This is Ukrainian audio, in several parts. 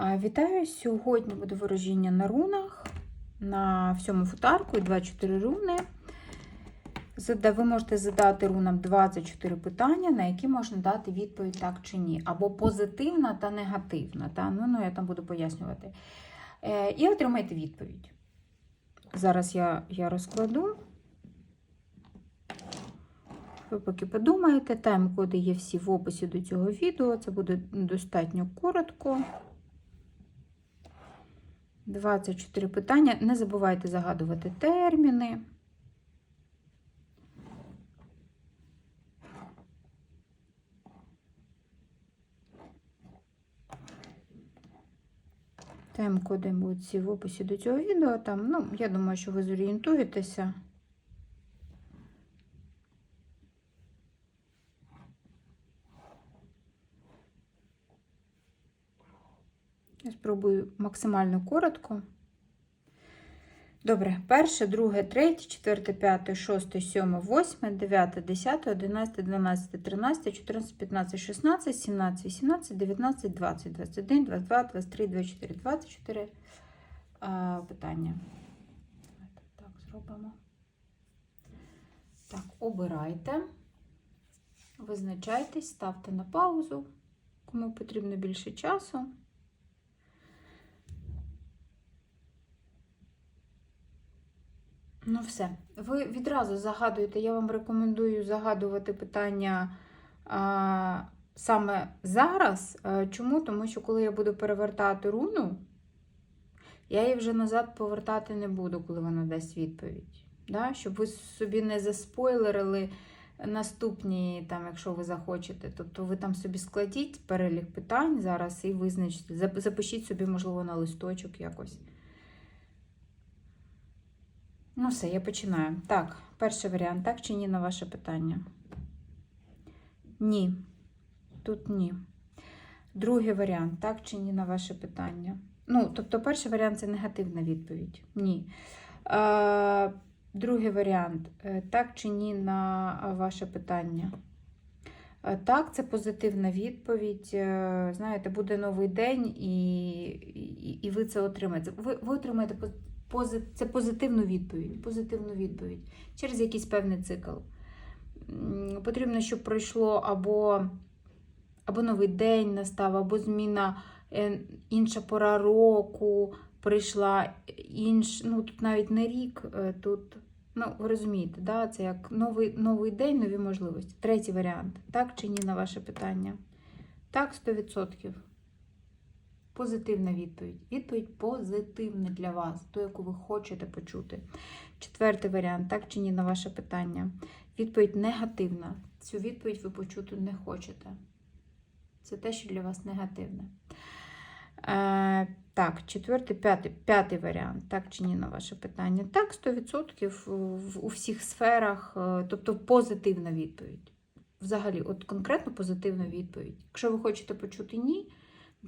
Вітаю! Сьогодні буде ворожіння на рунах на всьому футарку і 24 руни. Ви можете задати рунам 24 питання, на які можна дати відповідь так чи ні. Або позитивна та негативна. Та? Ну, ну, я там буду пояснювати. Е, і отримайте відповідь. Зараз я, я розкладу. Ви поки подумаєте, тайм-коди є всі в описі до цього відео. Це буде достатньо коротко. 24 питання. Не забувайте загадувати терміни. Тем-коди будуть всі в описі до цього відео. Там, ну, я думаю, що ви зорієнтуєтеся. Я спробую максимально коротко. Добре, перше, друге, третє, четверте, п'яте, шосте, сьоме, восьме, дев'яте, десяте, одинадцяте, дванадцяте, тринадцяте, чотирнадцяте, п'ятнадцяте, шістнадцяте, сімнадцяте, вісімнадцяте, дев'ятнадцяте, двадцять, двадцять один, двадцять два, двадцять три, двадцять чотири, двадцять чотири питання. Давайте так зробимо. Так, обирайте, визначайтесь, ставте на паузу, кому потрібно більше часу. Ну, все. Ви відразу загадуєте, я вам рекомендую загадувати питання а, саме зараз. Чому? Тому що коли я буду перевертати руну, я її вже назад повертати не буду, коли вона дасть відповідь. Да? Щоб ви собі не заспойлерили наступні, там, якщо ви захочете. Тобто ви там собі складіть перелік питань зараз і визначте. Запишіть собі, можливо, на листочок якось. Ну, все, я починаю. Так, перший варіант, так чи ні на ваше питання? Ні. Тут ні. Другий варіант, так чи ні на ваше питання? Ну, тобто, перший варіант це негативна відповідь. Ні. Е, другий варіант, е, так чи ні на ваше питання? Е, Так, це позитивна відповідь. Е, Знаєте, буде новий день, і, і, і ви це отримаєте. Ви, ви отримаєте це позитивну відповідь. Позитивну відповідь через якийсь певний цикл. Потрібно, щоб пройшло або, або новий день настав, або зміна е, інша пора року прийшла інш, ну тут навіть не рік, е, тут, ну ви розумієте, да? це як новий, новий день, нові можливості. Третій варіант. Так чи ні на ваше питання? Так, 100%. Позитивна відповідь. Відповідь позитивна для вас, ту, яку ви хочете почути. Четвертий варіант, так чи ні на ваше питання. Відповідь негативна. Цю відповідь ви почути не хочете. Це те, що для вас негативне. Е, так, четвертий, п'ятий, п'ятий варіант, так чи ні на ваше питання. Так, 100% в, у всіх сферах, е, тобто позитивна відповідь. Взагалі, от конкретно позитивна відповідь. Якщо ви хочете почути ні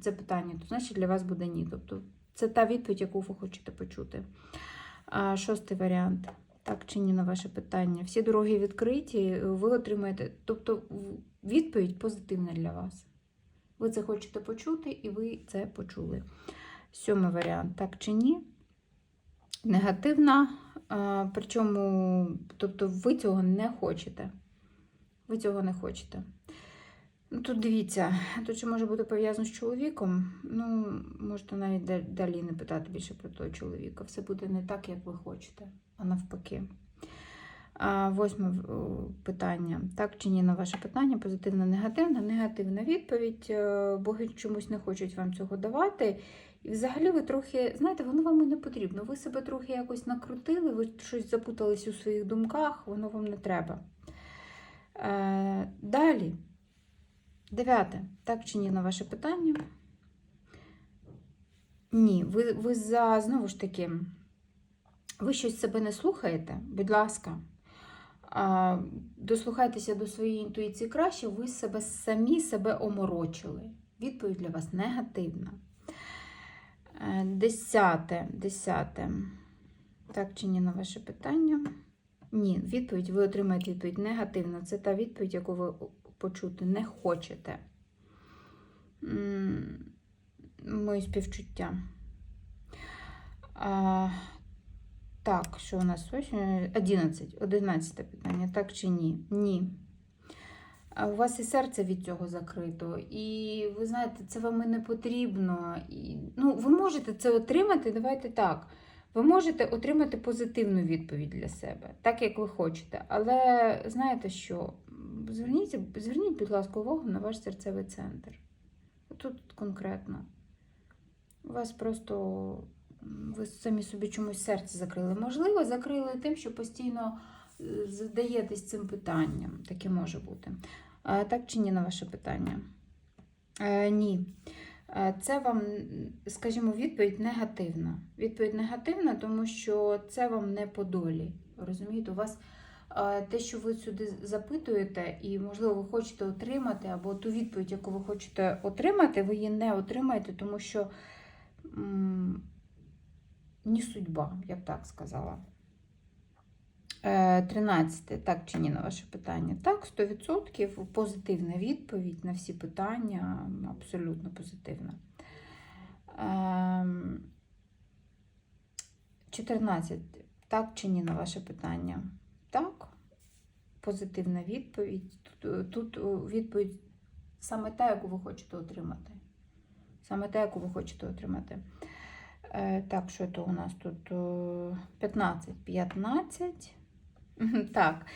це питання, то значить для вас буде ні. Тобто це та відповідь, яку ви хочете почути. Шостий варіант. Так чи ні на ваше питання. Всі дороги відкриті, ви отримаєте. Тобто відповідь позитивна для вас. Ви це хочете почути, і ви це почули. Сьомий варіант, так чи ні? Негативна, причому, тобто, ви цього не хочете. Ви цього не хочете. Ну, тут дивіться, тут ще може бути пов'язано з чоловіком. Ну, можете навіть далі не питати більше про того чоловіка. Все буде не так, як ви хочете, а навпаки. Восьме питання. Так чи ні на ваше питання? Позитивна, негативна. Негативна відповідь. Е, Боги чомусь не хочуть вам цього давати. І взагалі ви трохи, знаєте, воно вам і не потрібно. Ви себе трохи якось накрутили, ви щось запутались у своїх думках, воно вам не треба. Е, Далі. Дев'яте. Так чи ні на ваше питання? Ні, ви, ви за, знову ж таки, ви щось себе не слухаєте, будь ласка. А, дослухайтеся до своєї інтуїції краще, ви себе самі себе оморочили. Відповідь для вас негативна. Е, Десяте. Десяте. Так чи ні на ваше питання? Ні, відповідь ви отримаєте відповідь негативна. Це та відповідь, яку ви почути не хочете. Мої співчуття. А, так, що у нас? Ось, е, 11. 11 питання. Так чи ні? Ні. У вас і серце від цього закрито. І ви знаєте, це вам і не потрібно. І, ну, ви можете це отримати, давайте так. Ви можете отримати позитивну відповідь для себе, так як ви хочете. Але знаєте що? Зверніть, зверніть, будь ласка, увагу на ваш серцевий центр. Тут конкретно. У вас просто ви самі собі чомусь серце закрили. Можливо, закрили тим, що постійно е, задаєтесь цим питанням. Таке може бути. Так чи ні на ваше питання? Е, ні. Е, Це вам, скажімо, відповідь негативна. Відповідь негативна, тому що це вам не по долі. Розумієте, у вас те, що ви сюди запитуєте, і, можливо, ви хочете отримати, або ту відповідь, яку ви хочете отримати, ви її не отримаєте, тому що не судьба, я б так сказала. Е, 13. Так чи ні на ваше питання? Так, 100% позитивна відповідь на всі питання, абсолютно позитивна. Ем, 14. Так чи ні на ваше питання? Так. Позитивна відповідь. Тут, тут відповідь саме та, яку ви хочете отримати. Саме та, яку ви хочете отримати. Е, так, що то у нас тут? 15. 15. Мгм, Так.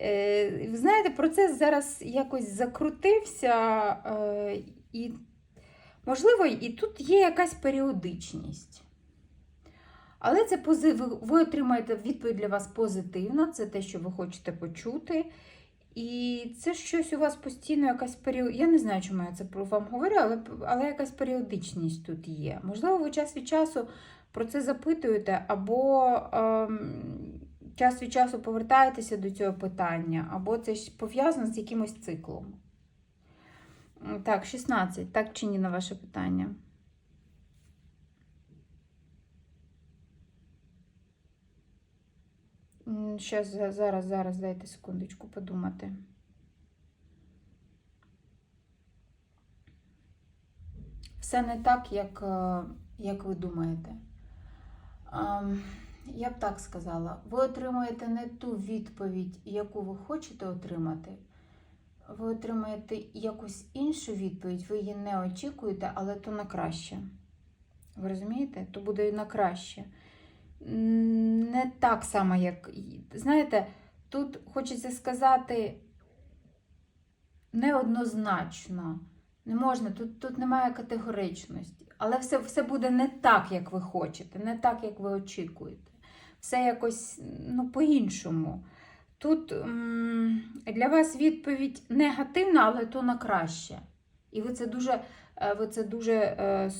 Е, ви знаєте, процес зараз якось закрутився, е, і, можливо, і тут є якась періодичність. Але це пози- ви, отримаєте відповідь для вас позитивна, це те, що ви хочете почути. І це щось у вас постійно якась період. Я не знаю, чому я це про вам говорю, але, але якась періодичність тут є. Можливо, ви час від часу про це запитуєте, або ем, час від часу повертаєтеся до цього питання, або це пов'язано з якимось циклом. Так, 16. Так чи ні на ваше питання? Щас, зараз, зараз, дайте секундочку подумати. Все не так, як, е, як ви думаєте. Ем, Я б так сказала, ви отримаєте не ту відповідь, яку ви хочете отримати. Ви отримаєте якусь іншу відповідь, ви її не очікуєте, але то на краще. Ви розумієте? То буде і на краще. Не так само, як. Знаєте, тут хочеться сказати неоднозначно. Не можна, тут, тут немає категоричності. Але все, все буде не так, як ви хочете, не так, як ви очікуєте. Все якось ну, по-іншому. Тут м, для вас відповідь негативна, але то на краще. І ви це дуже, е, ви це дуже е,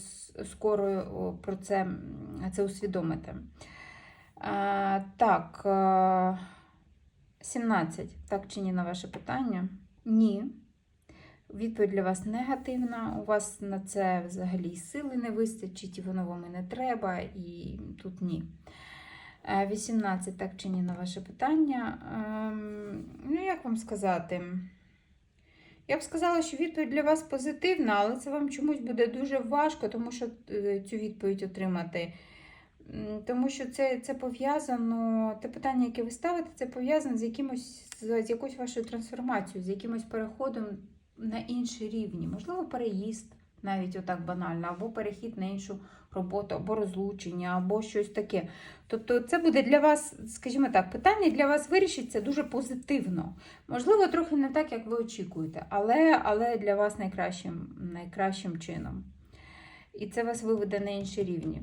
скоро про це, це усвідомите. Е, так, е, 17. Так чи ні на ваше питання? Ні. Відповідь для вас негативна. У вас на це взагалі сили не вистачить, і воно вам і не треба, і тут ні. Е, 18. Так чи ні на ваше питання? Ем, Ну, як вам сказати? Я б сказала, що відповідь для вас позитивна, але це вам чомусь буде дуже важко, тому що е, цю відповідь отримати. Тому що це, це пов'язано, те питання, яке ви ставите, це пов'язано з якимось з якоюсь вашою трансформацією, з якимось переходом на інші рівні. Можливо, переїзд, навіть отак банально, або перехід на іншу роботу, або розлучення, або щось таке. Тобто, це буде для вас, скажімо так, питання для вас вирішиться дуже позитивно. Можливо, трохи не так, як ви очікуєте, але, але для вас найкращим, найкращим чином. І це вас виведе на інші рівні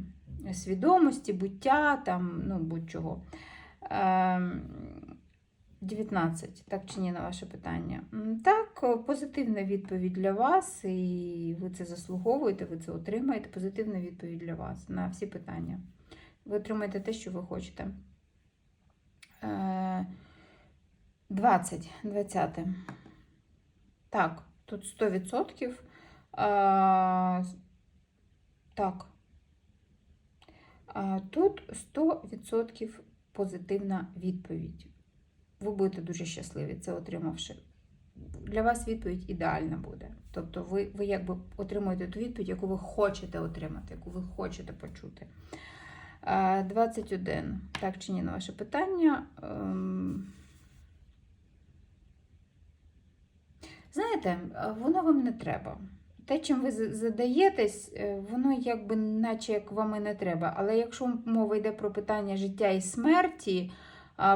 свідомості, буття, там, ну, будь-чого. Ем, 19. Так чи ні на ваше питання? Так, позитивна відповідь для вас, і ви це заслуговуєте, ви це отримаєте. Позитивна відповідь для вас на всі питання. Ви отримаєте те, що ви хочете. Е, 20. 20. Так, тут 100%. А, так. Тут 100% позитивна відповідь. Ви будете дуже щасливі, це отримавши. для вас відповідь ідеальна буде. Тобто ви, ви якби отримуєте ту відповідь, яку ви хочете отримати, яку ви хочете почути. Е, 21. Так чи ні на ваше питання? Ем, Знаєте, воно вам не треба. Те, чим ви задаєтесь, е, воно якби наче як вам і не треба. Але якщо мова йде про питання життя і смерті,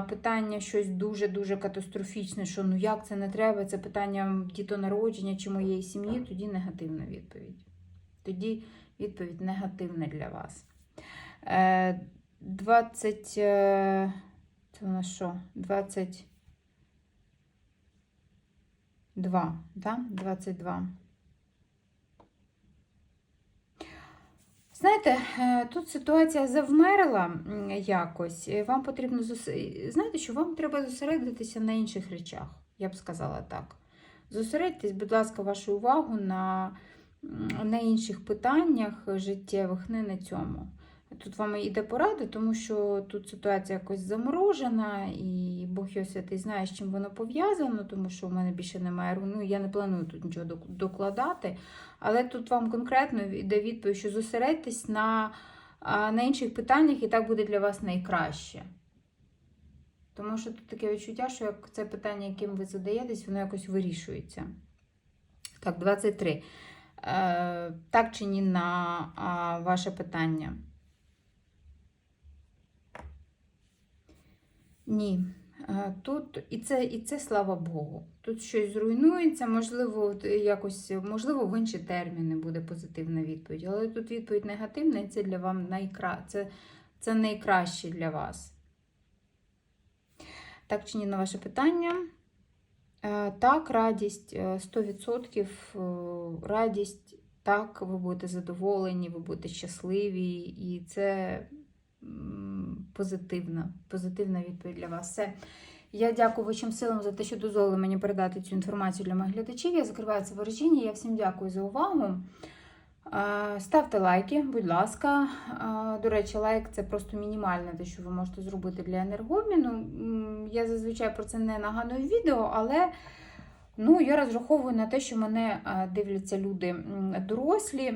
питання щось дуже-дуже катастрофічне, що ну як це не треба, це питання дітонародження чи моєї сім'ї, тоді негативна відповідь. Тоді відповідь негативна для вас. Е, 20. е, Це у нас що? 20. 2, да? 22. Знаєте, е, тут ситуація завмерла якось. Вам потрібно зос- знаєте, що вам треба зосередитися на інших речах, я б сказала так. Зосередьтесь, будь ласка, вашу увагу на, на інших питаннях життєвих, не на цьому. Тут вам йде порада, тому що тут ситуація якось заморожена, і Бог його святий знає, з чим воно пов'язано, тому що в мене більше немає. Ну, я не планую тут нічого докладати. Але тут вам конкретно йде відповідь, що зосередьтесь на, на інших питаннях, і так буде для вас найкраще. Тому що тут таке відчуття, що як це питання, яким ви задаєтесь, воно якось вирішується. Так, 23. Е, так чи ні на ваше питання? Ні. Е, Тут і це, і це слава Богу. Тут щось зруйнується, можливо, якось, можливо, в інші терміни буде позитивна відповідь. Але тут відповідь негативна, і це для вам найкра... це, це найкраще для вас. Так чи ні на ваше питання? Е, Так, радість е, 100%, е, радість, так, ви будете задоволені, ви будете щасливі, і це позитивна, позитивна відповідь для вас. Все. Я дякую вищим силам за те, що дозволили мені передати цю інформацію для моїх глядачів. Я закриваю це ворожіння. Я всім дякую за увагу. Ставте лайки, будь ласка. До речі, лайк це просто мінімальне те, що ви можете зробити для енергообміну. Я зазвичай про це не нагадую відео, але ну, я розраховую на те, що мене дивляться люди дорослі,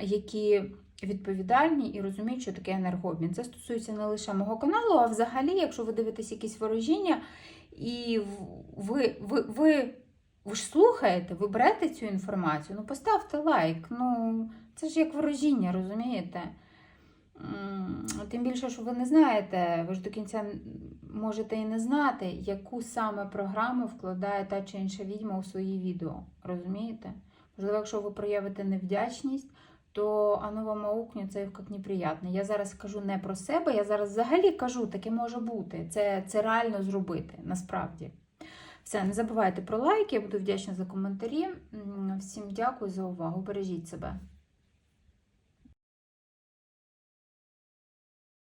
які відповідальні і розуміють, що таке енергообмін. Це стосується не лише мого каналу, а взагалі, якщо ви дивитесь якісь ворожіння, і ви, ви, ви, ви ж слухаєте, ви берете цю інформацію, ну поставте лайк. Ну, це ж як ворожіння, розумієте? Тим більше, що ви не знаєте, ви ж до кінця можете і не знати, яку саме програму вкладає та чи інша відьма у свої відео. Розумієте? Можливо, якщо ви проявите невдячність, то оно вам аукне, це як неприятне. Я зараз кажу не про себе, я зараз взагалі кажу, таке може бути. Це, це реально зробити, насправді. Все, не забувайте про лайки, я буду вдячна за коментарі. Всім дякую за увагу. Бережіть себе.